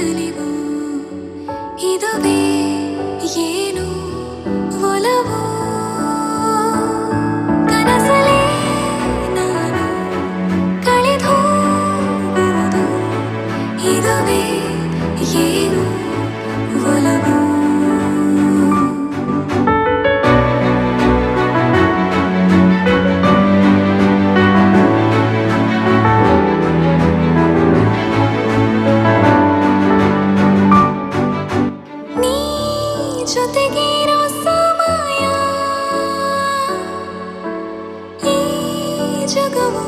ನನಲಿವು ಇದುವೇ ಏನು ಒಲವು? ಕನಸಲೇ ನಾನು ಕಳೆದು ಇದುವೇ ಏನು ಜೊತೆಗಿರೋ ಸಮಯ ಈ ಜಗವೂ